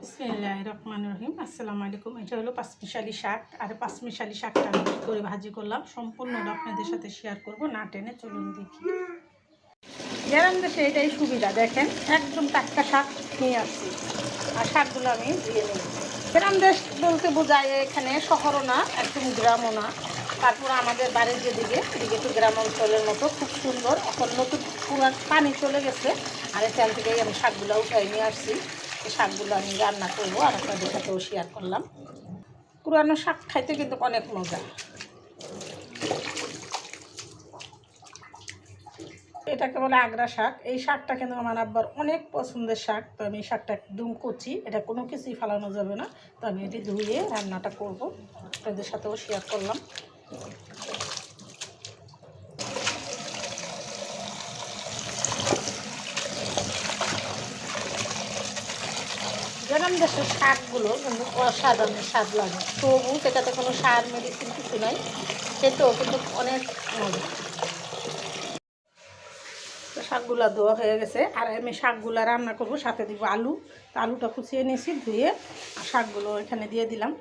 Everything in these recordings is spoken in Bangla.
রহমান রহিম আসসালামু আলাইকুম। এটা হলো পাঁচমিশালি শাক। আর পাঁচমিশালি শাকটা আমি করে ভাজি করলাম। সম্পূর্ণটা আপনাদের সাথে শেয়ার করব। না টেনে চলুন দেখি। গ্রাম দেশে এটাই সুবিধা। দেখেন, একদম টাটকা শাক নিয়ে আসছি। আর শাকগুলো আমি দিয়ে নিই গ্রাম দেশ বলতে বোঝায় এখানে শহরও না, একদম গ্রামও না। তারপর আমাদের বাড়ির যেদিকে, এদিকে একটু গ্রাম অঞ্চলের মতো খুব সুন্দর। এখন নতুন পুরান পানি চলে গেছে। আর এখান থেকেই আমি শাকগুলো উঠাই নিয়ে আসছি। শাকগুলো আমি রান্না করব আর আপনাদের সাথেও শেয়ার করলাম। পুরানো শাক খাইতে কিন্তু অনেক মজা। এটাকে বলে আগ্রা শাক। এই শাকটা কিন্তু আমার আব্বার অনেক পছন্দের শাক, তো আমি এই শাকটা একদম কচি। এটা কোনো কিছুই ফালানো যাবে না। তো আমি এটি ধুয়ে রান্নাটা করব। আপনাদের সাথেও শেয়ার করলাম। গ্রাম দেশের শাকগুলো কিন্তু অসাধারণ স্বাদ লাগে। তবু সেটাতে কোনো সার মেডিসিন কিছু নাই, খেতেও কিন্তু অনেক মজা। শাকগুলা ধোয়া হয়ে গেছে, আর আমি শাকগুলা রান্না করব, সাথে দিব আলু। তো আলুটা কুচিয়ে নিয়েছি, ধুয়ে আর শাকগুলো এখানে দিয়ে দিলাম।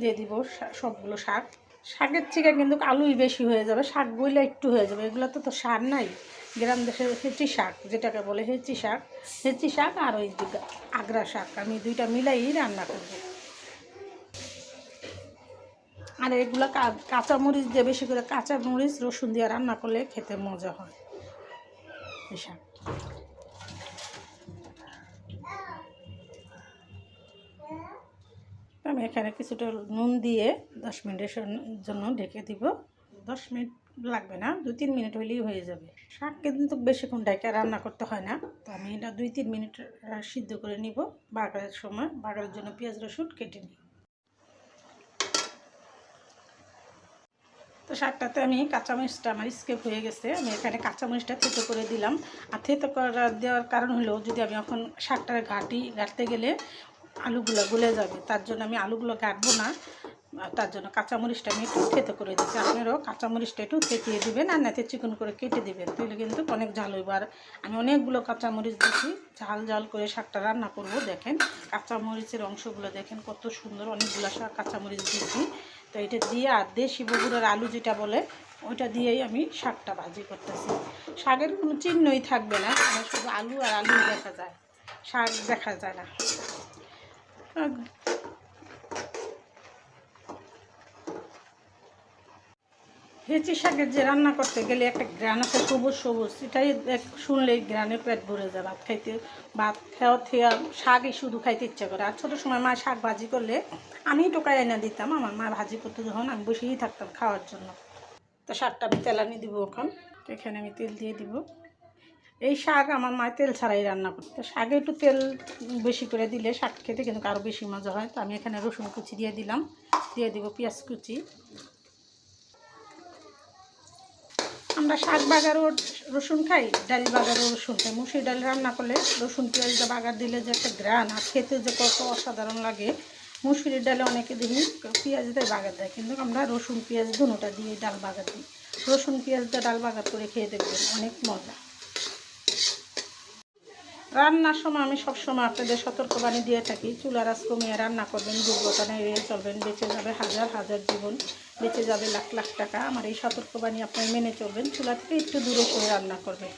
দিয়ে দিব সবগুলো শাক। শাকের থেকে কিন্তু আলুই বেশি হয়ে যাবে শাকগুলো একটু হয়ে যাবে এগুলো তো তো সার নাই। গ্রাম দেশের হেঁচি শাক, যেটাকে বলে হেঁচি শাক। হেঁচি শাক আর ওই আগ্রা শাক, আমি দুইটা মিলাই রান্না করব। আর এগুলো কা- কাঁচামরিচ দিয়ে বেশি করে কাঁচামরিচ রসুন দিয়ে রান্না করলে খেতে মজা হয়। এই শাক। আমি এখানে কিছুটা নুন দিয়ে দশ মিনিটের জন্য ঢেকে দিব। দশ মিনিট লাগবে না, দুই তিন মিনিট হলেই হয়ে যাবে। শাক কিন্তু বেশিক্ষণ ঢেকে রান্না করতে হয় না, তো আমি এটা দুই তিন মিনিট সিদ্ধ করে নিব। বাগারের সময় বাগারের জন্য পেঁয়াজ, রসুন কেটে নিই। তো শাকটাতে আমি কাঁচামরিচটা আমার স্কেপ হয়ে গেছে, আমি এখানে কাঁচামরিচটা থেতো করে দিলাম। আর থেতো করা দেওয়ার কারণ হলো, যদি আমি এখন শাকটার ঘাটি ঘাটতে গেলে আলুগুলো গলে যাবে, তার জন্য আমি আলুগুলো কাটবো না। তার জন্য কাঁচামরিচটা আমি একটু থেতো করে দিচ্ছি। আপনারাও কাঁচামরিচটা একটু থেতিয়ে দেবেন আর নাতে চিকন করে কেটে দেবেন। তাহলে কিন্তু অনেক ঝাল হইব। আর আমি অনেকগুলো কাঁচামরিচ দিচ্ছি ঝাল ঝাল করে শাকটা রান্না করব, দেখেন। কাঁচামরিচের অংশগুলো দেখেন কত সুন্দর অনেকগুলো শাক কাঁচামরিচ দিচ্ছি তো এটা দিয়ে আর দেশি বগুড়ার আলু যেটা বলে, ওইটা দিয়েই আমি শাকটা ভাজি করতেছি। শাকের কোনো চিহ্নই থাকবে না, শুধু আলু আর আলু দেখা যায়। শাক দেখা যায় না। হেঁচি শাকের যে রান্না করতে গেলে একটা গ্রান আছে, সবুজ সবুজ, এটাই শুনলেই গ্রানে পেট ভরে যায় ভাত খাইতে। ভাত খাওয়া থেকে শাকই শুধু খাইতে ইচ্ছা করে। আর ছোটো সময় মা শাক ভাজি করলে আমি টোকায় এনে দিতাম, আমার মা ভাজি করতে যখন, আমি বসেই থাকতাম খাওয়ার জন্য। তো শাকটা আমি তেলানি দিব এখন এখানে আমি তেল দিয়ে দিব। এই শাক আমার মা তেল ছাড়াই রান্না করতে শাকে একটু তেল বেশি করে দিলে শাক খেতে কিন্তু আরও বেশি মজা হয়। তো আমি এখানে রসুন কুচি দিয়ে দিলাম, দিয়ে দিব পেঁয়াজ কুচি। আমরা শাক বাগারও রসুন খাই, ডাল বাগারও রসুন খাই। মুসুর ডাল রান্না করলে রসুন পেঁয়াজটা বাগার দিলে যে একটা গ্রান আর খেতে যে কত অসাধারণ লাগে। মুসুরির ডালে অনেকে দেখি পেঁয়াজ দেয় বাগার দেয়, কিন্তু আমরা রসুন, পেঁয়াজ দুটা দিয়ে ডাল বাগার দিই। রসুন পেঁয়াজটা ডাল বাগার করে খেয়ে দেখবেন অনেক মজা। রান্নার সময় আমি সবসময় আপনাদের সতর্কবাণী দিয়ে থাকি, চুলার আজ কমিয়ে রান্না করবেন দুর্ঘটনা এড়িয়ে চলবেন, বেঁচে যাবে হাজার হাজার জীবন, বেঁচে যাবে লাখ লাখ টাকা। আমার এই সতর্কবাণী আপনারা মেনে চলবেন, চুলা থেকে একটু দূরে সরে রান্না করবেন।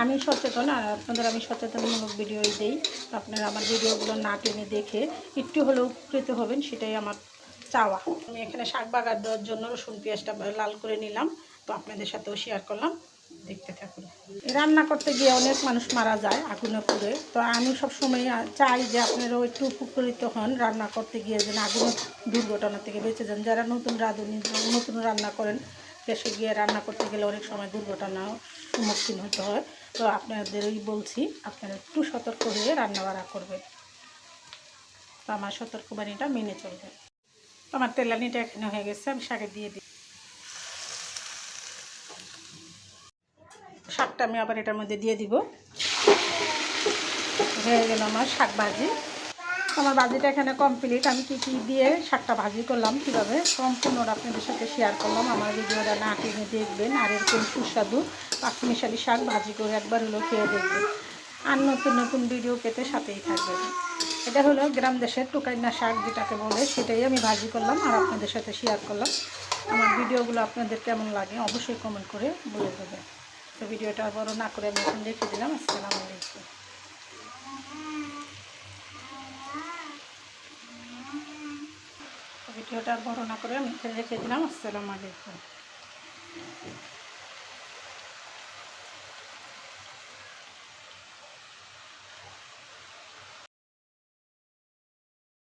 আমি সচেতন, আর আপনাদের আমি সচেতনমূলক ভিডিও দিই। আপনারা আমার ভিডিওগুলো না টেনে দেখে একটু হলেও উপকৃত হবেন, সেটাই আমার চাওয়া। আমি এখানে শাক বাগার দেওয়ার জন্য রসুন পেঁয়াজটা লাল করে নিলাম, তো আপনাদের সাথেও শেয়ার করলাম। দেখতে থাকুন। রান্না করতে গিয়ে অনেক মানুষ মারা যায় আগুনে পুড়ে তো আমি সবসময় চাই যে আপনারাও একটু উপকৃত হন রান্না করতে গিয়ে, যেন আগুনের দুর্ঘটনা থেকে বেঁচে যান। যারা নতুন রাঁধুনি, নতুন রান্না করেন, দেশে গিয়ে রান্না করতে গেলে অনেক সময় দুর্ঘটনাও সম্মুখীন হতে হয়। তো আপনাদেরই বলছি, আপনারা একটু সতর্ক হয়ে রান্না বাড়া করবেন। তো আমার সতর্কবাণীটা মেনে চলবে আমার তেলানিটা এখানে হয়ে গেছে, আমি শাকে দিয়ে দিই শাকটা আমি আবার এটার মধ্যে দিয়ে দিব। হয়ে গেল আমার শাক ভাজি। আমার ভাজিটা এখানে কমপ্লিট আমি কী কী দিয়ে শাকটা ভাজি করলাম কীভাবে সম্পূর্ণটা আপনাদের সাথে শেয়ার করলাম। আমার ভিডিওটা না টেনে দেখবেন। আর এরকম সুস্বাদু পাঁচমিশালি শাক ভাজি করে একবার হলো খেয়ে দেখবেন। আর নতুন নতুন ভিডিও পেতে সাথেই থাকবেন। এটা হলো গ্রাম দেশের টুকাইনা শাক যেটাকে বলে, সেটাই আমি ভাজি করলাম আর আপনাদের সাথে শেয়ার করলাম। আমার ভিডিওগুলো আপনাদের কেমন লাগে অবশ্যই কমেন্ট করে বলে দেবেন। তো ভিডিওটা বড় না করে আমি এখন রেখে দিলাম। আসসালামু আলাইকুম। ভিডিওটা বড় না করে আমি রেখে দিলাম। আসসালামু আলাইকুম।